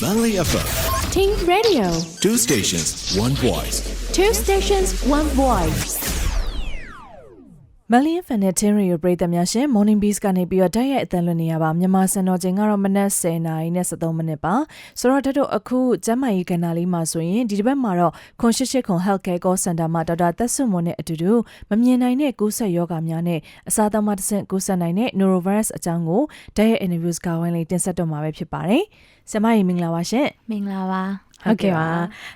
Manly FM, Team Radio, two stations, one voice. two stations, one voice. မလီယန်ဖန်နဲ့တင်းရီယိုပရိသတ်များရှင် Morning Bees ကနေပြီးတော့တိုက်ရိုက်အသံလွှင့်နေရပါမြန်မာစံတော်ချိန်ကတော့မနက်10:00နာရီနဲ့73မိနစ်ပါဆိုတော့တက်တော့အခုကျမ်းမာရေးကဏ္ဍလေးမှာဆိုရင်ဒီတစ်ပတ်မှာတော့ခွန်ရှိရှိခွန် Healthcare Call Center မှာဒေါက်တာသက်ဆွမွန်နဲ့အတူတူမမြင်နိုင်တဲ့ကူးစက်ရောဂါများနဲ့အစားအသောက်မှတစ်ဆင့်ကူးစက်နိုင်တဲ့ Norovirus အကြောင်းကိုတိုက်ရိုက် interviews ကဝိုင်းလေးတင်ဆက်တော့မှာပဲဖြစ်ပါတယ်ဆရာမကြီးမင်္ဂလာပါရှင်မင်္ဂလာပါ ဟုတ်ကဲ့ပါ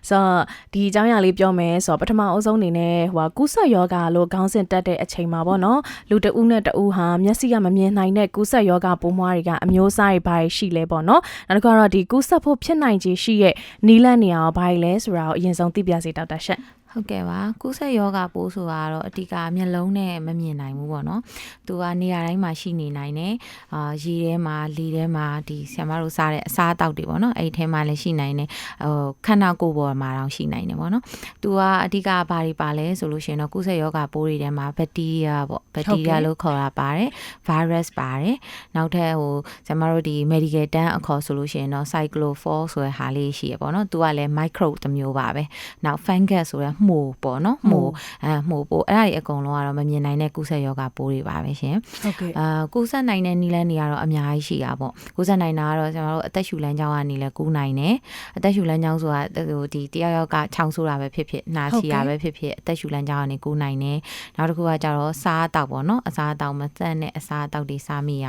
ဆိုတော့ဒီအကြောင်းအရာလေးပြောမယ်ဆိုတော့ပထမအဆုံးအနေနဲ့ဟိုကူးဆက်ယောဂါလို့ခေါင်းစဉ်တက်တဲ့အချိန်မှာပေါ့နော်လူတဦးနဲ့တဦးဟာမျက်စိကမမြင်နိုင်တဲ့ကူးဆက်ယောဂါပိုးမွှားတွေကအမျိုးအစားတွေဘာတွေရှိလဲပေါ့နော်နောက်တစ်ခါတော့ဒီကူးဆက်ဖို့ဖြစ်နိုင်ခြေရှိရဲ့နီးလန့်နေအောင်ဘာတွေလဲဆိုတာကိုအရင်ဆုံးသိပြစေဒေါက်တာရှက် ဟုတ်ကဲ့ပါကုသယောဂပိုးဆိုတာကတော့အတိကမျက်လုံးနဲ့မမြင်နိုင်ဘူးပေါ့နော်သူကနေရာတိုင်းမှာရှိနေနိုင်တယ်အာရေထဲမှာလေထဲမှာဒီဆရာမတို့စားတဲ့အစားအသောက်တွေပေါ့နော်အဲ့ဒီထဲမှာလည်းရှိနိုင်တယ်ဟိုခန္ဓာကိုယ်ပေါ်မှာတောင်ရှိနိုင်တယ်ပေါ့နော်သူကအတိကဘာတွေပါလဲဆိုလို့ရှိရင်တော့ကုသယောဂပိုးတွေထဲမှာဘက်တီးရီးယားပေါ့ဘက်တီးရီးယားလို့ခေါ်တာပါတယ် virus ပါတယ်နောက်ထပ်ဟိုဆရာမတို့ဒီ medical term အခေါ်ဆိုလို့ရှိရင်တော့ cyclophore ဆိုတဲ့ဟာလေးရှိရပေါ့နော်သူကလည်း micro တစ်မျိုးပါပဲနောက် fungus ဆိုတဲ့မှုပေါ့နော်မှုအဲမှုပိုးအဲ့ဒါတွေအကုန်လုံးကတော့မမြင်နိုင်တဲ့ကုသယောဂပိုးတွေပါပဲရှင်ဟုတ်ကဲ့အာကုသနိုင်တဲ့နီလန်းတွေကတော့အများကြီးရှိတာပေါ့ကုသနိုင်တာကတော့ကျွန်တော်တို့အသက်ရှူလမ်းကြောင်းကနေလည်းကူးနိုင်တယ်အသက်ရှူလမ်းကြောင်းဆိုတာဟိုဒီတယောက်ယောက်ကချောင်းဆိုတာပဲဖြစ်ဖြစ်နာချီတာပဲဖြစ်ဖြစ်အသက်ရှူလမ်းကြောင်းကနေကူးနိုင်တယ်နောက်တစ်ခုကကြတော့စားအသောက်ပေါ့နော်အစားအသောက်မသန့်တဲ့အစားအသောက်တွေစားမိရ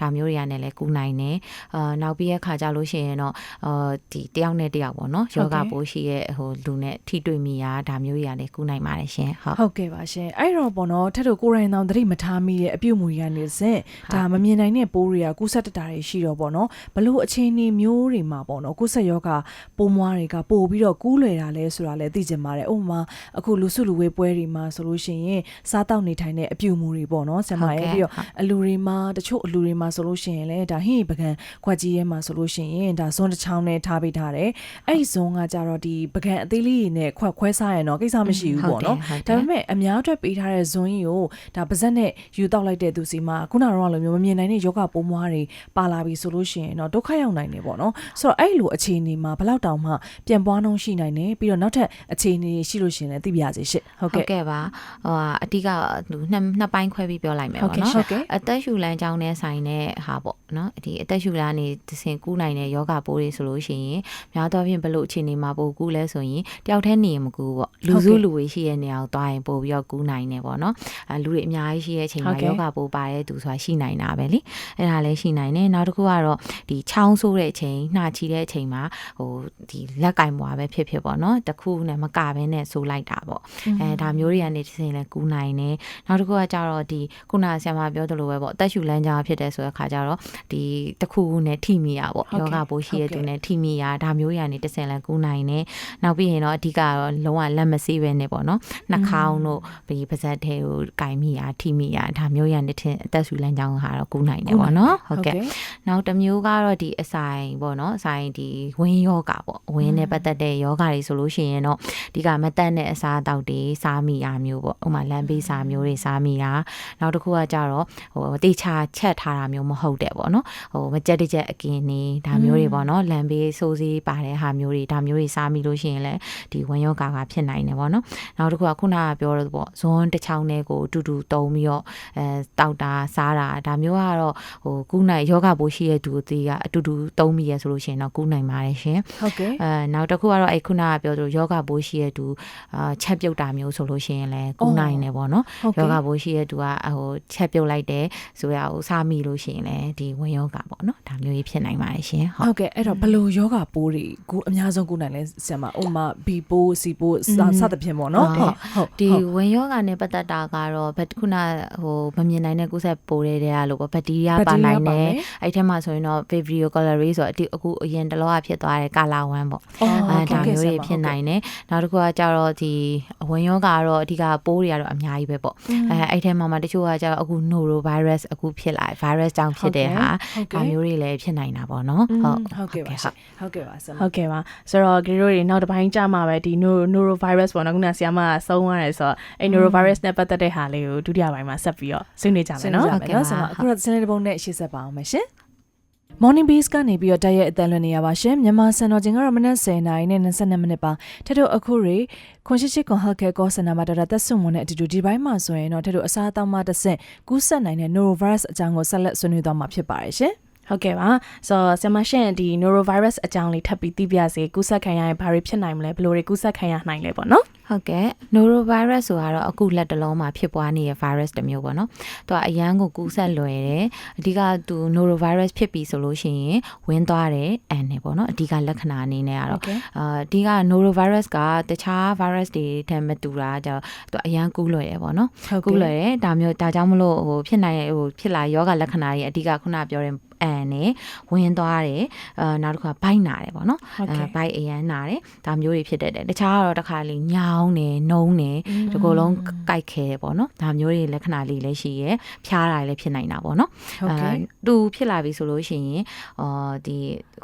ဒါမျိုးတွေကလည်းလည်းကူးနိုင်တယ်အာနောက်ပြီးရခါကြလို့ရှိရင်တော့အာဒီတယောက်နဲ့တယောက်ပေါ့နော်ယောဂပိုးရှိရဲ့ဟိုလူနဲ့ထိတွေ့မိရဒါမျိုးတွေကလည်းကူးနိုင်ပါတယ်ရှင်ဟုတ်ဟုတ်ကဲ့ပါရှင်အဲ့တော့ပေါ့နော်ထက်တို့ကိုယ်ရိုင်းတောင်သတိမထားမိတဲ့အပြုတ်မူတွေကနေစဉ်ဒါမမြင်နိုင်တဲ့ပိုးတွေကကူးဆက်တတာတွေရှိတော့ပေါ့နော်ဘလို့အချင်းနေမျိုးတွေမှာပေါ့နော်ကူးဆက်ယောဂပိုးမွားတွေကပို့ပြီးတော့ကူးလွယ်တာလဲဆိုတာလဲသိချင်ပါတယ်ဥပမာအခုလူစုလူဝေးပွဲတွေမှာဆိုလို့ရှိရင်စားတောက်နေထိုင်တဲ့အပြုတ်မူတွေပေါ့နော်ဆင်မရဲ့ပြီးတော့အလူတွေမှာတချို့အလူတွေမှာဆိုလို့ရှိရင်လဲဒါဟင်းပကံခွက်ကြီးရဲမှာဆိုလို့ရှိရင်ဒါဇွန်တစ်ချောင်းနဲ့ထားပေးထားတယ်အဲ့ဒီဇွန်ကကြတော့ဒီပကံအသေးလေးတွေနဲ့ခွက်ခွဲစားရင်တော့ကိစ္စမရှိဘူးပေါ့နော်ဟုတ်တယ်ဒါပေမဲ့အများအတွက်ပေးထားတဲ့ဇွန်ကြီးကိုဒါပါဇက်နဲ့ယူတောက်လိုက်တဲ့သူစီမှာခုနကတော့လိုမျိုးမမြင်နိုင်တဲ့ယောဂပိုးမွားတွေပါလာပြီဆိုလို့ရှိရင်တော့ဒုက္ခရောက်နိုင်တယ်ပေါ့နော်ဆိုတော့အဲ့လိုအခြေအနေမှာဘယ်လောက်တောင်မှပြန်ပွားနှုံးရှိနိုင်တယ်ပြီးတော့နောက်ထပ်အခြေအနေတွေရှိလို့ရှိရင်လည်းသိပြစေရှင့်ဟုတ်ဟုတ်ကဲ့ကဲ့ပါဟိုဟာအတိကလူနှစ်နှစ်ပိုင်းခွဲပြီးပြောလိုက်မယ်ဟုတ်ပေါ့ကဲ့နော်ဟုတ်ကဲ့အသက်ရှူလမ်းကြောင်းနဲ့ဆိုင်တဲ့ဟာပေါ့နော်ဒီအသက်ရှူလမ်းနေသင်ကူးနိုင်တဲ့ယောဂပိုးတွေဆိုလို့ရှိရင်များသောအားဖြင့်ဘယ်လို့အခြေအနေမှာပိုကူးလဲဆိုရင်တယောက်တည်းနေရင်မကူဘူးပေါ့လူစုလူဝေးရှိတဲ့နေရာကိုသွားရင်ပို့ပြီးတော့ကူးနိုင်တယ်ပေါ့နော်အဲလူတွေအများကြီးရှိတဲ့အချိန်မှာယောဂပိုးပါတဲ့သူဆိုတာရှိနိုင်တာပဲလေအဲ့ဒါလည်းရှိနိုင်တယ်နောက်တစ်ခုကတော့ဒီချောင်းဆိုးတဲ့အချိန်နှာချီတဲ့အချိန်မှာဟိုဒီလက်ကင်ပွားပဲဖြစ်ဖြစ်ပေါ့နော်တစ်ခုနဲ့မကဘဲနဲ့ဆိုးလိုက်တာပေါ့အဲဒါမျိုးတွေကနေတစ်စင်လဲကူးနိုင်တယ်နောက်တစ်ခုကကြတော့ဒီခုနဆရာမပြောသလိုပဲပေါ့အသက်ရှူလမ်းကြောင်းဖြစ်တဲ့ဆိုတဲ့ခါကျတော့ဒီတစ်ခုခုနဲ့ထိမိရပေါ့ဟုတ်ကဲ့ယောဂပိုးရှိတဲ့ဟုတ်ကဲ့သူနဲ့ထိမိရဒါမျိုးတွေကနေတစ်စင်လဲကူးနိုင်တယ်နောက်ပြီးရင်တော့အဓိကတော့လုံးဝလက်မဆေးပဲနဲ့ပေါ့နော်နှာခေါင်းတို့ဒီပါးစပ်ထဲကိုကင်မိရထိမိရဒါမျိုးရနေတဲ့အသက်ရှူလမ်းကြောင်းဟာတော့ကူးနိုင်တယ်ပေါ့နော်ဟုတ်ကဲ့နောက်တစ်မျိုးကတော့ဒီအဆိုင်ပေါ့နော်အဆိုင်ဒီဝင်းယောဂပေါ့ဝင်းနဲ့ပတ်သက်တဲ့ယောဂတွေဆိုလို့ရှိရင်တော့ဒီကမတက်တဲ့အစားအသောက်တွေစားမိရမျိုးပေါ့ဥပမာလမ်းဘေးစားမျိုးတွေစားမိတာနောက်တစ်ခုကကြတော့ဟိုတေချာချက်ထားတာမျိုးမဟုတ်တဲ့ပေါ့နော်ဟိုမကြက်တကြက်အကင်းနေဒါမျိုးတွေပေါ့နော်လမ်းဘေးစိုးစေးပါတဲ့ဟာမျိုးတွေဒါမျိုးတွေစားမိလို့ရှိရင်လည်းဒီဝင်းယောဂကဖြစ်နိုင်တယ်ပေါ့နော်နောက်တစ်ခုကခုနကပြောတော့ပေါ့ဇွန်တစ်ချောင်းနဲ့ကိုအတူတူတုံးပြီးတော့အဲတောက်တာစားတာဒါမျိုးကတော့ဟိုကုနိုင်ယောဂပိုးရှိတဲ့သူအသေးကအတူတူတုံးမိရဆိုလို့ရှိရင်တော့ကုနိုင်ပါတယ်ရှင်ဟုတ်ကဲ့အဲနောက်တစ်ခုကတော့အဲ့ခုနကပြောသလိုယောဂပိုးရှိတဲ့သူအာချက်ပြုတ်တာမျိုးဆိုလို့ရှိရင်လည်းကုနိုင်တယ်ပေါ့နော်ဟုတ်ကဲ့ယောဂပိုးရှိတဲ့သူကဟိုချက်ပြုတ်လိုက်တယ်ဆိုရအောင်စားမိလို့ရှိရင်လည်းဒီဝင်ယောဂပေါ့နော်ဒါမျိုးကြီးဖြစ်နိုင်ပါတယ်ရှင်ဟုတ်ဟုတ်ကဲ့အဲ့တော့ဘလို့ယောဂပိုးတွေကိုအများဆုံးကုနိုင်လဲဆရာမဥပမာ B ပိုး C ပိုးစစသဖြင့်ပေါ့နော်ဟုတ်ဟုတ်ဒီဟုတ်ဝင်ယောဂနဲ့ပတ်သက်တာကတော့ဘက်ခုနဟိုမမြင်နိုင်တဲ့ကုသပိုးတွေတဲ့လို့ပေါ့ဘက်တီးရီးယားဘက်တီးရီးယားပါနိုင်တပါမယ်ယ်အဲ့ထက်မှာဆိုရင်တော့ Vibrio calorie ဆိုတော့အတိအခုအရင်တစ်လောကဖြစ်သွားတဲ့ကာလာဝမ်းပေါ့အော်အဲဟုတ်ဒါကဲ့မျိုးဆတွေရာမဖြစ်နိုင်တယ်နောက်တစ်ခုကကြတော့ဒီအဝင်ယောဂကတော့အဓိကပိုးတွေကတော့အများကြီးပဲပေါ့အဲအဲ့ထဲမှာမှတချို့ကကြတော့အခု norovirus အခုဖြစ်လာ virus ကြောင့်ဖြစ်တဲ့ဟာဟုတ်ကဲ့ဒါမျိုးတွေလည်းဖြစ်နိုင်တာပေါ့နော်ဟုတ်ဟုတ်ကဲ့ပါရှင်ဟုတ်ကဲ့ပါဆရာမဟုတ်ကဲ့ပါဆိုတော့ဂရီတို့တွေနောက်တစ်ပိုင်းကြာမှာပဲဒီ neuro- norovirus ပေါ့နော်ခုနဆရာမကဆုံးသွားတယ်ဆိုတော့အဲ့ norovirus နဲ့ပတ်သက်တဲ့ဟာလေးကိုဒုတိယပိုင်းမှာဆက်ပြီးတော့ဆွေးနွေးကြဆွေးမယ်နွေးနော်ကြမယ်နော်ဆရာမအခုတော့စနေတစ်ပုံနဲ့ရှေ့ဆက်ပါအောင်မယ်ရှင် Morning Bees ကနေပြီးတော့တိုက်ရိုက်အတန်လွှင့်နေရပါရှင်မြန်မာစံတော်ချိန်ကတော့မနက်10:00နာရီနဲ့22မိနစ်ပါထက်တို့အခုရေခွန်ရှိရှိကွန်ဟက်ခဲကောစနာမှာဒေါက်တာသက်ဆွန်မွန်နဲ့အတူတူဒီဘိုင်းမှာဆိုရင်တော့ထက်တို့အစားအသောက်မှတစ်ဆင့်ကူးဆက်နိုင်တဲ့ norovirus အကြောင်းကိုဆက်လက်ဆွေးနွေးသွားမှာဖြစ်ပါတယ်ရှင် ဟုတ်ကဲ့ပါဆိုတော့ဆရာမရှင်ဒီ norovirus အကြောင်းလေးထပ်ပြီးသိပြစေကူးစက်ခံရရင်ဘာတွေဖြစ်နိုင်မလဲဘယ်လိုတွေကူးစက်ခံရနိုင်လဲပေါ့နော်ဟုတ်ကဲ့ norovirus ဆိုတာတော့အခုလက်တလုံးမှာဖြစ်ပွားနေတဲ့ virus တစ်မျိုးပေါ့နော်။သူကအရန်ကိုကူးစက်လွယ်တယ်။အဓိကသူ norovirus ဖြစ်ပြီဆိုလို့ရှိရင်ဝင်းသွားတယ်အန်နေပေါ့နော်။အဓိကလက္ခဏာအနေနဲ့ကတော့ Okay. အာအဓိက norovirus ကတခြား virus တွေထက်မတူတာကြတော့သူအရန်ကူးလွယ်တယ်ပေါ့နော်ဟုတ်ကူးလွယ်တယ်ဒါမျိုးဒါကြောင့်မလို့ဟိုဖြစ်နိုင်တဲ့ဟိုဖြစ်လာယောဂလက္ခဏာတွေအဓိကခုနပြောတဲ့အန်နေဝင်းသွားတယ်အာနောက်တစ်ခါဘိုက်နာတယ်ပေါ့နော်ဟုတ်ကဲ့ဘိုက်အရန်နာတယ်ဒါမျိုးတွေဖြစ်တတ်တယ်တခြားကတော့တစ်ခါလေညောင်းတယ်နှုံးတယ်ဒီကိုယ်လုံးကြိုက်ခဲတယ်ပေါ့နော်ဒါမျိုးတွေလက္ခဏာလေးလည်းရှိရယ်ဖျားတာလည်းဖြစ်နိုင်တာပေါ့နော်ဟုတ်ကဲ့သူဖြစ်လာပြီဆိုလို့ရှိရင်အော်ဒီ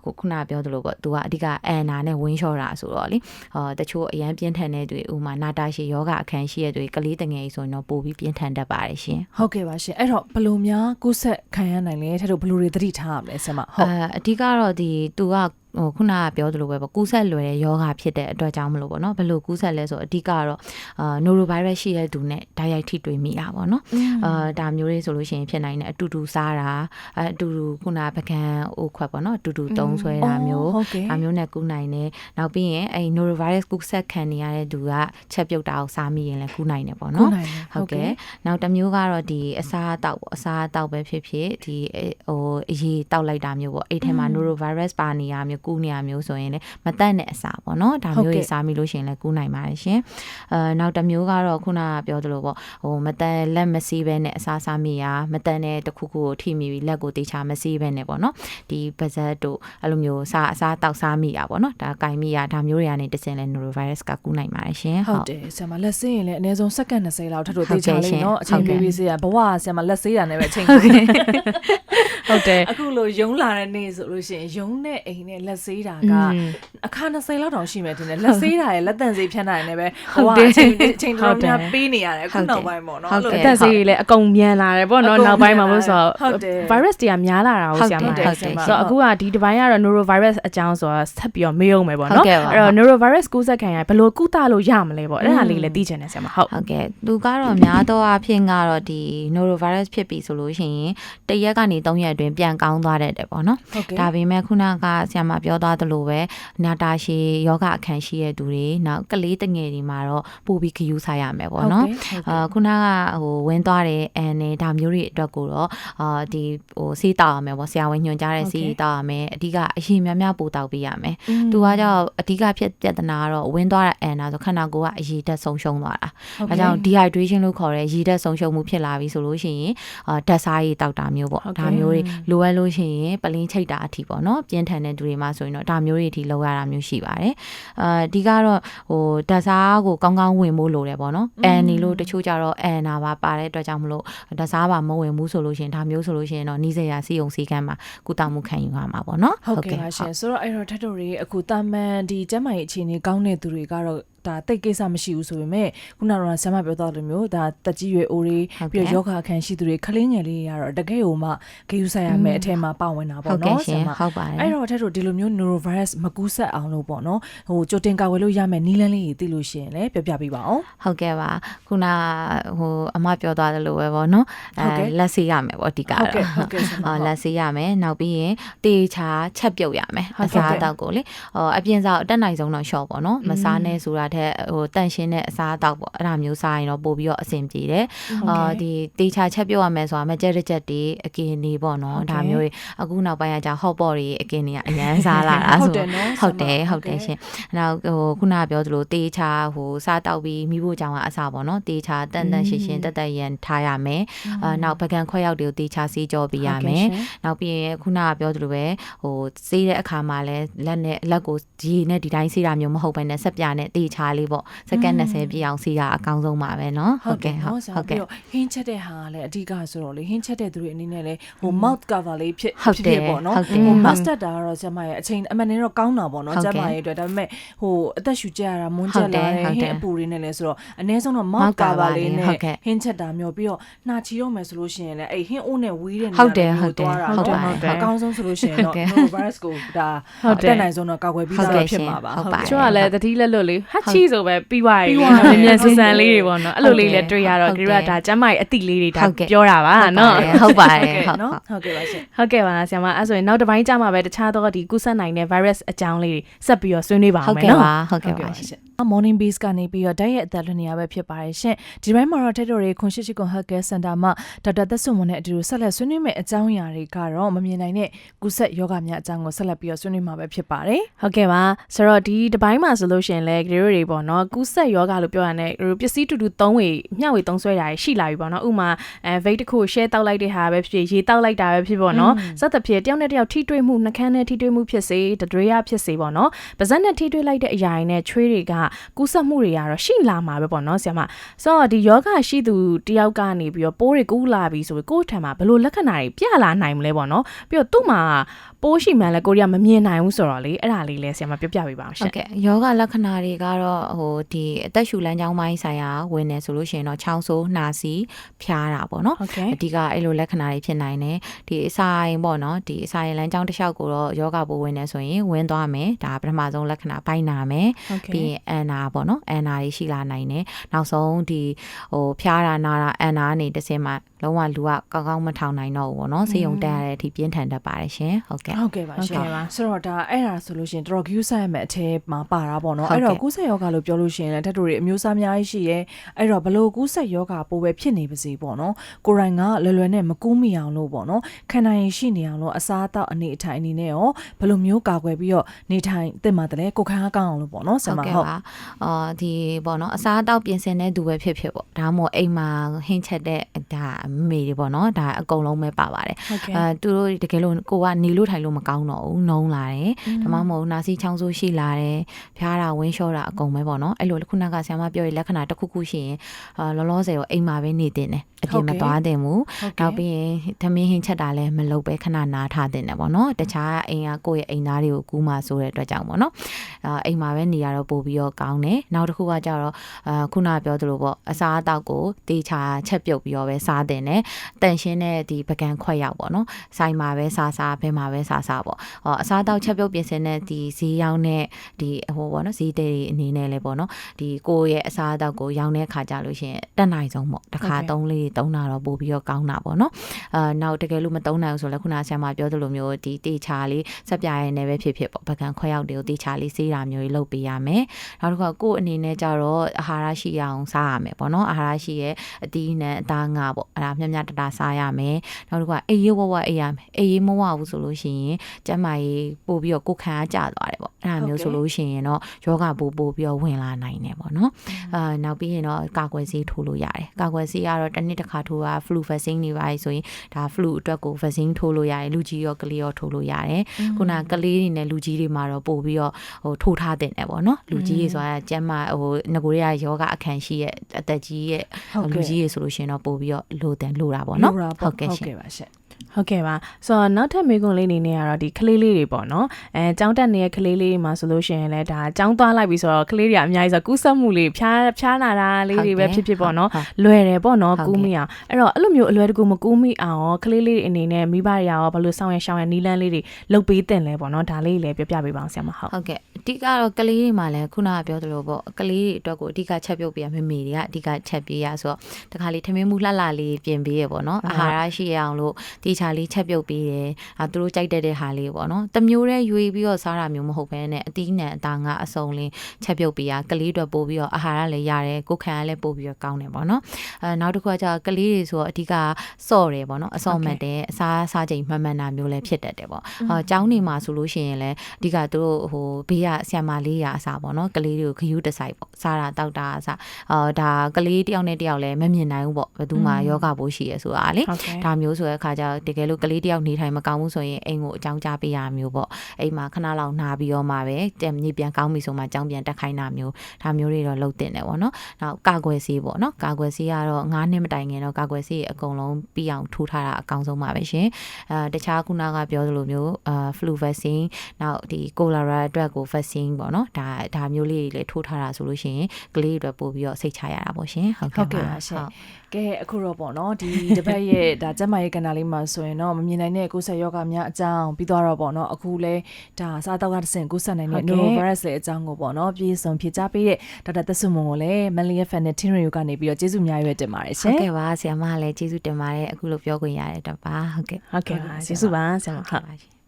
ခုခုနပြောသလိုပေါ့သူကအဓိကအန်နာနဲ့ဝင်းလျှော့တာဆိုတော့လေအော်တချို့အရန်ပြင်းထန်တဲ့တွေဥမာနာတာရှည်ယောဂအခန်းရှိတဲ့တွေကလေးတငယ်ကြီးဆိုရင်တော့ပိုပြီးပြင်းထန်တတ်ပါတယ်ရှင်ဟုတ်ကဲ့ပါရှင်အဲ့တော့ဘယ်လိုများကူးဆက်ခံရနိုင်လဲထက်တို့ဘယ်လိုတွေသတိထားရမလဲဆင်မဟုတ်အာအဓိကတော့ဒီသူက ဟိုခုနကပြောသလိုပဲပေါ့ကူးဆက်လွယ်တဲ့ယောဂဖြစ်တဲ့အတွက်ကြောင့်မလို့ပေါ့နော်ဘယ်လိုကူးဆက်လဲဆိုတော့အဓိကတော့အာ norovirus ရှိတဲ့သူနဲ့ဓာတ်ရိုက်ထိတွေ့မိတာပေါ့နော်အာဒါမျိုးလေးဆိုလို့ရှိရင်ဖြစ်နိုင်တယ်အတူတူစားတာအအတူတူခုနပကံအိုးခွက်ပေါ့နော်အတူတူတုံးဆွဲတာမျိုးဟုတ်ကဲ့ဒါမျိုးနဲ့ကူးနိုင်တယ်နောက်ပြီးရင်အဲ့ norovirus ကူးဆက်ခံနေရတဲ့သူကချက်ပြုတ်တာကိုစားမိရင်လည်းကူးနိုင်တယ်ပေါ့ကူးနော်နိုင်တယ်ဟုတ်ကဲ့နောက်တစ်မျိုးကတော့ဒီအစားအသောက်ပေါ့အစားအသောက်ပဲဖြစ်ဖြစ်ဒီအဲဟိုအရေးတောက်လိုက်တာမျိုးပေါ့အဲ့ထဲမှာ norovirus ပါနေရမျိုးကူးနေရမျိုးဆိုရင်လည်းမတက်တဲ့အစာပေါ့နော်ဒါမျိုးတွေစားမိလို့ရှိရင်လည်းကူးနိုင်ပါတယ်ရှင်အဲနောက်တစ်မျိုးကတော့ခုနကပြောသလိုပေါ့ဟိုမတက်လက်မစီးပဲနဲ့အစားစားမိရမတက်တဲ့တစ်ခုခုကိုထိမိပြီးလက်ကိုတေချာမစီးပဲနဲ့ပေါ့နော်ဒီပါဇက်တို့အဲ့လိုမျိုးစားအစားတောက်စားမိရပေါ့နော်ဒါကင်မိရဒါမျိုးတွေကနေတစ်စင်လဲ norovirus ကကူးနိုင်ပါတယ်ရှင်ဟုတ်တယ်ဆင်မလက်ဆေးရင်လည်းအနည်းဆုံးစက္ကန့်20လောက်ထပ်တို့ဟုတ်သိကဲ့ချာလေးနော်အရှင်ချိန်ဟုတ်ကဲ့ပေးပြီးစေရဘဝကဆင်မလက်ဆေးတာနဲ့ပဲအချိန်ဟုတ်ကဲ့ ဟုတ်တယ်အခုလိုယုံလာတဲ့နေ့ဆိုလို့ရှိရင်ယုံတဲ့အိမ်နဲ့လက်ဆေးတာကအခါ20လောက်တောင်ရှိမယ်တင်တယ်လက်ဆေးတာရဲ့လက်တန့်ဆေးဖြန်းတာရဲ့လည်းပဲဘဝအချိန်အချိန်တော်တော်များပေးနေရတယ်အခုနောက်ပိုင်းပေါ့နော်ဟုတ်အဲ့တယ်အသက်ဆေးတွေလည်းအကုန်မြန်လာတယ်ပေါ့နော်အကုန်နောက်ပိုင်းမှာမို့ဆိုဟုတ်တော့တယ် virus တွေကများလာတာကိုဆရာမဟုတ်တယ်ဟုတ်တယ်ဆိုတော့အခုကဒီဒီပိုင်းကတော့ norovirus အကြောင်းဆိုတော့ဆက်ပြီးတော့မေးအောင်မယ်ပေါ့နော်ဟုတ်ကဲ့ပါအဲ့တော့ norovirus ကူးစက်ခံရရင်ဘယ်လိုကုသလို့ရမလဲပေါ့အဲ့ဒါလေးလည်းသိချင်တယ်ဆရာမဟုတ်ဟုတ်ကဲ့သူကတော့များတော့အဖြစ်ကတော့ဒီ norovirus ဖြစ်ပြီဆိုလို့ရှိရင်တစ်ရက်ကနေ၃ရက်အတွင်းပြန်ကောင်းသွားတဲ့တဲ့ပေါ့နော်ဟုတ်ကဲ့ဒါပေမဲ့ခုနကဆရာမပြောသွားသလိုပဲနာတာရှည်ယောဂအခန်းရှိတဲ့သူတွေနောက်ကလေးတငယ်တွေမှာတော့ပို့ပြီးခယူးစားရမယ်ပေါ့နော်အာခုနကဟိုဝင်းသွားတယ်အန်နဲ့ဒါမျိုးတွေအတွက်ကိုတော့အာဒီဟိုစီးတောက်ရမယ်ပေါ့ဆရာဝန်ညွှန်ကြားတဲ့စီးတောက်ရမယ်အဓိကအရင်များများပို့တောက်ပေးရမယ်သူကကြောင့်အဓိကဖြစ်ပြဿနာကတော့ဝင်းသွားတဲ့အန်နာဆိုခန္ဓာကိုယ်ကအရည်ဓာတ်ဆုံးရှုံးသွားတာအဲကြောင့် dehydration လို့ခေါ်တဲ့ရည်ဓာတ်ဆုံးရှုံးမှုဖြစ်လာပြီဆိုလို့ရှိရင်အာဓာတ်စားရည်တောက်တာမျိုးပေါ့ဒါမျိုးတွေလိုအပ်လို့ရှိရင်ပလင်းချိတ်တာအထိပေါ့နော်ပြင်းထန်တဲ့သူတွေမှာဆိုရင်တော့ဒါမျိုးတွေအထိလောက်ရတာမျိုးရှိပါတယ်အာအဓိကတော့ဟိုဓာတ်စားကိုကောင်းကောင်းဝင်ဖို့လိုတယ်ပေါ့နော်အန်နေလို့တချို့ကြတော့အန်နာပါပါတဲ့အတွက်ကြောင့်မလို့ဓာတ်စားပါမဝင်ဘူးဆိုလို့ရှိရင်ဒါမျိုးဆိုလို့ရှိရင်တော့နီးစရာစီယုံစီကမ်းမှာကုသမှုခံယူရမှာပေါ့နော်ဟုတ်ကဲ့ပါရှင်ဆိုတော့အဲ့တော့ထက်တို့တွေအခုတာမန်ဒီကျမ်းမာရေးအခြေအနေကောင်းတဲ့သူတွေကတော့ ဒါတိတ်ကိစ္စမရှိဘူးဆိုပေမဲ့ခုနကတော့ဆမ်မပြောတော့လိုမျိုးဒါတက်ကြီးရွယ်အိုတွေဟုတ်ကဲ့ပြီးတော့ယောဂအခန်းရှိသူတွေခလင်းငယ်လေးတွေကတော့တကယ်ကိုမှဂရုစိုက်ရမယ်အထက်မှာပါဝင်တာဟုပေါ့တ်ကဲ့နော်ရှင်မဟုတ်ပါတယ်အဲ့တော့ထက်တို့ဒီလိုမျိုး norovirus မကူးဆက်အောင်လို့ပေါ့နော်ဟိုကြိုတင်ကာကွယ်လို့ရမယ်နီးလန်းလေးတွေသိလို့ရှိရင်လည်းပြောပြပေးပါအောင်ဟုတ်ကဲ့ပါခုနဟိုအမပြောသွားတယ်လို့ပဲပေါ့နော်ဟုတ်ကဲ့လက်ဆေးရမယ်ပေါ့အဓိကဟုတ်ကဲ့တော့ဟုတ်ကဲ့ဆရာမအော်ဟုတ်လက်ဆေးရမယ်နောက်ပြီးရင်တေချာချက်ပြုတ်ရမယ်ဟုတ်အကဲ့စားအသောက်ကိုလေဟိုအပြင်စားအတက်နိုင်ဆုံးတော့ short ပေါ့နော်မစားနဲ့ဆိုတာထက်ဟိုတန့်ရှင်းတဲ့အစားအသောက်ပေါ့အဲ့ဒါမျိုးစားရင်တော့ပို့ပြီးတော့အဆင်ပြေတယ်အော်ဒီတေချာချက်ပြုတ်ရမယ်ဆိုတာမကြက်တစ်ချက်တွေအကင်နေပေါ့နော်ဟုတ်ကဲ့ဒါမျိုးတွေအခုနောက်ပိုင်းကကြာ hot pot တွေအကင်တွေကအရန်စားလာတာဟုတ်ဆိုတယ်နော်ဟုတ်တယ်ဆရာမဟုတ်တယ်ရှင်နောက်ဟိုခုနကပြောသလိုတေချာဟိုစားတောက်ပြီးမိဖို့ကြောင့်ကအစားပေါ့နော်တေချာတန်တန်ရှင်းရှင်းတက်တက်ရန်ထားရမယ်အာနောက်ပကံခွက်ရောက်တွေကိုတေချာစီးကြောပေးရမယ်နောက်ပြီးရင်ခုနကပြောသလိုပဲဟိုစေးတဲ့အခါမှာလဲလက်နဲ့လက်ကိုဒီနဲ့ဒီတိုင်းစေးတာမျိုးမဟုတ်ဘဲနဲ့ဆက်ပြနဲ့တေချခြားလေးပေါ့စက္ကန့်20ပြည့်အောင်စီးတာအကောင်းဆုံးပါပဲเนาะ ဟုတ်ကဲ့ဟုတ် ဟု ဟုတ် တ် ကဲ့ ကဲ့ ဟင်းချက်တဲ့ဟာကလည်းအဓိကဆိုတော့လေဟင်းချက်တဲ့သူတွေအနေနဲ့လည်းဟို mouth cover လေးဖြစ် ဟုတ် ဖြစ် တယ် ဖြစ်ပေါ့နော် ဟုတ်တယ် ဟို mustard တာကတော့ကျမရဲ့အချိန်အမှန်တည်းတော့ကောင်းတာပေါ့နော် ဟုတ် ကျ ကဲ့ မရဲ့အတွက်ဒါပေမဲ့ဟိုအသက်ရှူကြရတာမွန်းကျ ဟု က် တ်တယ် လာတယ် ဟုတ် ဟ တယ် င်းအပူတွေနဲ့လည်းဆိုတော့အနည်းဆုံးတော့ mouth mouth cover cover လေး လေး နဲ့ ဟုတ်ကဲ့ ဟင်းချက်တာမျိုးပြီးတော့နှာချီတော့မယ်ဆိုလို့ရှိရင်လည်းအဲ့ဟင်းအိုးနဲ့ဝီးတဲ့နေ ဟုတ်တယ် ရာ ဟုတ်တယ် သွားတာ ဟုတ်တယ် နော် ဟုတ်တယ် အကောင်းဆုံးဆိုလို့ရှိရင်တော့ ဟုတ်ကဲ့ norovirus ကိုဒါ ဟုတ်တယ် အတက်နိုင်ဆုံးတော့ကာကွယ်ပြီး ဟုတ် သား ကဲ့ ဖြစ်မှာပါ ရှင်ဟုတ်ပါတယ် ကျွတ်ကလည်းတတိလက်လွတ်လေးဟာ ချီဆိုပဲပြီးသွားပြီးပြီသွားတယ်မြန်မြန်ဆန်ဆန်လေးတွေပေါ့နော်အဲ့လိုလေးလည်းတွေ့ရတော့ဟုတ်ကြကဲ့ရတာကျမ်းမာရေးအတိလေးတွေဒါဟုတ်ကဲ့ပြောတာပါနော်ဟုတ်ပါတယ်ဟုတ်နော်ဟုတ်ဟုတ်ကဲ့ပါရှင်ဟုတ်ကဲ့ပါဆရာမအဲ့ဆိုရင်နောက်တစ်ပိုင်းကြာမှာပဲတခြားသောဒီကူးစက်နိုင်တဲ့ virus အကြောင်းလေးတွေဆက်ပြီးတော့ဆွေးနွေးပါဟုအောင်တ်မယ်ကဲ့နော်ပါဟုတ်ကဲ့ပါရှင်ရှင် Morning Bees ကနေပြီးတော့တိုက်ရိုက်အသက်လွှင့်နေရပဲဖြစ်ပါတယ်ရှင်ဒီပိုင်းမှာတော့တက်တော်ရေခွန်ရှိရှိကွန် Health Care Center မှာဒေါက်တာသက်စွန်မွန်နဲ့အတူတူဆက်လက်ဆွေးနွေးမယ့်အကြောင်းအရာတွေကတော့မမြင်နိုင်တဲ့ကုဆက်ယောဂများအကြောင်းကိုဆက်လက်ပြီးတော့ဆွေးနွေးမှာပဲဖြစ်ပါတယ်ဟုတ်ကဲ့ပါဆိုတော့ဒီတစ်ပိုင်းမှာဆိုလို့ရှိရင်လည်းကြတို့တွေပေါ့နော်ကူးဆက်ယောဂလို့ပြောရတဲ့ပစ္စည်းတူတူသုံးဝေမျှဝေသုံးဆွဲတာရှိလာပြီပေါ့နော်ဥမာအဲ vape တစ်ခု share တောက်လိုက်တဲ့ဟာပဲဖြစ်ဖြစ်ရေတောက်လိုက်တာပဲဖြစ်ပေါ့နော်စသဖြင့်တယောက်နဲ့တယောက်ထိတွေ့မှုနှကန်းနဲ့ထိတွေ့မှုဖြစ်စေတဒရေရဖြစ်စေပေါ့နော်ပါဇက်နဲ့ထိတွေ့လိုက်တဲ့အရာတွေနဲ့ချွေးတွေကကူးဆက်မှုတွေကတော့ရှိလာမှာပဲပေါ့နော်ဆရာမဆိုတော့ဒီယောဂရှိသူတယောက်ကနေပြီးတော့ပိုးတွေကူးလာပြီဆိုပြီးကိုယ့်ထံမှာဘယ်လိုလက္ခဏာတွေပြလာနိုင်မလဲပေါ့နော်ပြီးတော့သူ့မှာပိုးရှိမှန်းလဲကိုရီးယားမမြင်နိုင်ဘူးဆိုတော့လေအဲ့ဒါလေးလဲဆရာမပြောပြပေးပါအောင်ရှဟုင်တ်ကဲ့ယောဂလက္ခဏာတွေကတော့ဟိုဒီအသက်ရှူလမ်းကြောင်းပိုင်းဆိုင်ရာဝင်နေဆိုလို့ရှိရင်တော့ချောင်းဆိုးနှာစီးဖျားတာပေါ့နော်ဟုတ်ကဲ့အဓိကအဲ့လိုလက္ခဏာတွေဖြစ်နိုင်တယ်ဒီအစာရင်ပေါ့နော်ဒီအစာရင်လမ်းကြောင်းတစ်လျှောက်ကိုတော့ယောဂပိုးဝင်နေဆိုရင်ဝင်သွားမယ်ဒါပထမဆုံးလက္ခဏာပိုင်းနာမယ်ဟုတ်ကဲ့ပြီးရင်အန်နာပေါ့နော်အန်နာတွေရှိလာနိုင်တယ်နောက်ဆုံးဒီဟိုဖျားတာနာတာအန်နာကနေတစ်စင်းမှလုံးဝလူကကောင်းကောင်းမထောင်နိုင်တော့ဘူးပေါ့နော်ဆေးရုံတက်ရတဲ့အထိပြင်းထန်တတ်ပါတယ်ရှင်ဟုတ်ကဲ့ဟုတ်ကဲ့ပါရှင်ဟုတ်ကဲ့ပါဆိုတော့ဒါအဲ့ဒါဆိုလို့ရှိရင်တော်တော် queue ဆိုင်ရမယ့်အထဲမှာပါတာပေါ့နော်ဟုတ်အဲ့ကဲ့တော့ကုဆက်ယောဂလို့ပြောလို့ရှိရင်လည်းတက်တူတွေအမျိုးအစားအများကြီးရှိရဲအဲ့တော့ဘလို့ကုဆက်ယောဂပိုးပဲဖြစ်နေပါစေပေါ့နော်ကိုရိုင်းကလွယ်လွယ်နဲ့မကူးမိအောင်လို့ပေါ့နော်ခန္ဓာရင်ရှိနေအောင်လို့အစားအသောက်အနေအထိုင်အနေနဲ့ရောဘလို့မျိုးကာကွယ်ပြီးတော့နေထိုင်သင့်ပါတယ်လဲကိုခန်းအားကောင်းအောင်လို့ပေါ့နော်ဆရာမဟုတ်ပါအော်ဒီပေါ့နော်အစားအသောက်ပြင်ဆင်တဲ့သူပဲဖြစ်ဖြစ်ပေါ့ဒါမှမဟုတ်အိမ်မှာဟင်းချက်တဲ့ဒါအမေတွေပေါ့နော်ဒါအကုန်လုံးပဲပါပါတယ်ဟုတ်ကဲ့အဲသူတို့တကယ်လို့ကိုကနေလို့ထိုင်လို့မကောင်းတော့ဘူးနှုံးလာတယ်ဒါမှမဟုတ်နာစီချောင်းဆိုးရှိလာတယ်ဖျားတာဝင်းလျှောတာအကုန်ပဲပေါ့နော်အဲ့လိုခုနကဆရာမပြောရဲ့လက္ခဏာတစ်ခုခုရှိရင်အာလောလောဆယ်တော့အိမ်မှာပဲနေတင်တယ်အပြင်မသွားတင်ဘူးဟုတ်ကဲ့နောက်ပြီးရင်သမင်းဟင်းချက်တာလည်းမလုပ်ပဲခဏနားထားတင်တယ်ပေါ့နော်တခြားအိမ်ကကိုယ့်ရဲ့အိမ်သားတွေကိုကူးမှဆိုတဲ့အတွက်ကြောင့်ပေါ့နော်အာအိမ်မှာပဲနေရတော့ပို့ပြီးတော့ကောင်းတယ်နောက်တစ်ခုကကြတော့အာခုနကပြောသလိုပေါ့အစားအသောက်ကိုတေချာချက်ပြုတ်ပြီးတော့ပဲစားတင်တယ်တန်ရှင်းတဲ့ဒီပကံခွက်ရောက်ပေါ့နော်ဆိုင်မှာပဲစားစားဘဲမှာပဲစားစားပေါ့အော်အစားအသောက်ချက်ပြုတ်ပြင်ဆင်တဲ့ဒီဈေးရောက်တဲ့ဒီဟိုပေါ့နော်ဈေးတွေအနေနဲ့လည်းပေါ့နော်ဒီကိုယ့်ရဲ့အစားအသောက်ကိုရောင်းတဲ့ခါကြလို့ရှိရင်တက်နိုင်ဆုံးပေါ့တစ်ခါသုံးလေးသုံးတာတော့ပို့ပြီးတော့ကောင်းတာပေါ့နော်အာနောက်တကယ်လို့မသုံးနိုင်ဘူးဆိုလည်းခုနဆရာမပြောသလိုမျိုးဒီတေချာလေးစက်ပြရဲနေပဲဖြစ်ဖြစ်ပေါ့ပကံခွက်ရောက်တွေကိုတေချာလေးစေးတာမျိုးကြီးလုပ်ပေးရမယ်နောက်တစ်ခါကိုယ့်အနေနဲ့ကြတော့အာဟာရရှိအောင်စားရမယ်ပေါ့နော်အာဟာရရှိရဲ့အသီးနဲ့အသားငါပေါ့အဲ့ဒါမျက်မျက်တတစားရမယ်နောက်တစ်ခါအေးရဝဝအေးရမယ်အေးရမဝဘူးဆိုလို့ရှိရင်ကျန်းမာရေးပို့ပြီးတော့ကိုယ်ခံအားကျသွားတယ်ပေါ့အဲ့ဒါမျိုးဆိုလို့ရှိရင်တော့ယောဂပို့ပို့ပြီးတော့ဝင်လာနိုင်တယ်ပေါ့နော်အာနောက်ပြီးရင်တော့ကာကွယ်ဆေးထိုးလို့ရတယ်ကာကွယ်ဆေးကတော့တစ်နှစ်တစ်ခါထိုးတာ flu vaccine တွေပါဆိုရင်ဒါ flu အတွက်ကို vaccine ထိုးလို့ရတယ်လူကြီးရောကလေးရောထိုးလို့ရတယ်ခုနကလေးတွေနဲ့လူကြီးတွေမှာတော့ပို့ပြီးတော့ဟိုထိုးထားတဲ့တယ်ပေါ့နော်လူကြီးတွေဆိုတာကျန်းမာဟိုငကိုတွေကယောဂအခန့်ရှိရဲ့အသက်ကြီးရဲ့ဟုတ်ကဲ့လူကြီးရေဆိုလို့ရှိရင်တော့ပို့ပြီးတော့လိုတယ်လိုတာပေါ့နော်လိုတာဟုတ်ကဲ့ဟုတ်ရှင်ကဲ့ပါရှင် ဟုတ်ကဲ့ပါဆိုတော့နောက်ထပ်မေးခွန်းလေးအနေနဲ့ကတော့ဒီကလေးလေးတွေပေါ့နော်အဲចောင်းတက်နေတဲ့ကလေးလေးတွေမှာဆိုလို့ရှိရင်လည်းဒါចောင်းသွားလိုက်ပြီဆိုတော့ကလေးတွေကအများကြီးဆိုတော့ကူးစက်မှုလေးဖြားဖြားနာတာလေးတွေပဲဖြစ်ဖြစ်ပေါ့နော်ဟုတ်လွယ်တယ်ပေါ့နော်ဟုတ်ကဲ့ကူးမိအောင်အဲ့တော့အဲ့လိုမျိုးအလွယ်တကူမကူးမိအောင်ရောကလေးလေးတွေအနေနဲ့မိဘတွေရောဘယ်လိုဆောင်ရရှောင်းရနီလန်းလေးတွေလုပ်ပေးတင်လဲပေါ့နော်ဒါလေးလည်းပြောပြပေးပါအောင်ဆရာမဟုတ်ဟုတ်ကဲ့အဓိကတော့ကလေးတွေမှာလည်းခုနကပြောသလိုပေါ့ကလေးတွေအတွက်ကိုအဓိကချက်ပြုတ်ပြရမေမေတွေကအဓိကချက်ပြရဆိုတော့တခါလေးထမင်းမှုလှလှလေးပြင်ပေးရပေါ့နော်အာဟာရရှိရအောင်လို့တီချာလေးချက်ပြုတ်ပေးတယ်အာသူတို့ကြိုက်တတ်တဲ့ဟာလေးပေါ့နော်တမျိုးတည်းရွေပြီးတော့စားတာမျိုးမဟုတ်ဘဲနဲ့အသီးနဲ့အသားငါအစုံလေးချက်ပြုတ်ပေးရကလေးတွေပို့ပြီးတော့အာဟာရလည်းရတယ်ကိုယ်ခံရလည်းပို့ပြီးတော့ကောင်းတယ်ပေါ့နော်အဲနောက်တစ်ခုကကျတော့ကလေးတွေဆိုတော့အဓိကစော့တယ်ပေါ့နော်အစော့မှတ်တယ်အစားစားချိန်မှန်မှန်တာမျိုးလည်းဖြစ်တတ်တယ်ပေါ့အော်ကျောင်းနေမှာဆိုလို့ရှိရင်လည်းအဓိကသူတို့ဟိုဘေးကဆရာမလေးရာအစားပေါ့နော်ကလေးတွေကိုခယူးတစ်ဆိုင်ပေါ့စားတာတောက်တာအစားအော်ဒါကလေးတယောက်နဲ့တယောက်လည်းမမြင်နိုင်ဘူးပေါ့ဘယ်သူမှယောဂပိုးရှိရဆိုတာလေဟုတ်ကဲ့ဒါမျိုးဆိုတဲ့အခါကျတော့တကယ်လို့ကလေးတယောက်နေထိုင်မကောင်းဘူးဆိုရင်အိမ်ကိုအကြောင်းကြားပေးရမျိုးပေါ့အိမ်မှာခဏလောက်နာပြီးတော့မှပဲတက်မြေပြန်ကောင်းပြီဆိုမှအကြောင်းပြန်တက်ခိုင်းတာမျိုးဒါမျိုးတွေတော့လုပ်တင်တယ်ပေါ့နော်နောက်ကာကွယ်ဆေးပေါ့နော်ကာကွယ်ဆေးကတော့9နှစ်မတိုင်ခင်တော့ကာကွယ်ဆေးအကုန်လုံးပြီးအောင်ထိုးထားတာအကောင်းဆုံးပါပဲရှင်အဲတခြားခုနကပြောသလိုမျိုးအာ flu vaccine နောက်ဒီ cholera အတွက်ကို vaccine ပေါ့နော်ဒါဒါမျိုးလေးတွေလည်းထိုးထားတာဆိုလို့ရှိရင်ကလေးတွေအတွက်ပို့ပြီးတော့စိတ်ချရတာပေါ့ရှင်ဟုတ်ဟုတ်ကဲ့ကဲ့ပါပါရှင်ဟုတ် ကဲအခုတော့ပေါ့နော်ဒီတစ်ပတ်ရဲ့ဒါကျန်းမာရေးကဏ္ဍလေးမှာဆိုရင်တော့မမြင်နိုင်တဲ့ကိုယ်ဆက်ယောဂများအကြောင်းပြီးတော့ပေါ့နော်အခုလဲဒါစားတော့ကတစ်ဆင့်ကိုယ်ဆက်နိုင်တဲ့ norovirus ရဲ့အကြောင်းကိုပေါ့နော်ပြေဆုံးဖြေချပေးတဲ့ဒေါက်တာသက်ဆွမွန်ကိုလည်း Manly FM နဲ့ Tin Radio ကနေပြီးတော့ကျေးဇူးအများကြီးပဲတင်ပါတယ်ရှဟုင်တ်ကဲ့ပါဆရာမလည်းကျေးဇူးတင်ပါတယ်အခုလိုပြောခွင့်ရတဲ့အတွက်ပါဟုတ်ကဲ့ဟုတ်ကဲ့ပါကျေးဇူးပါဆရာမဟုတ်ပါရှင်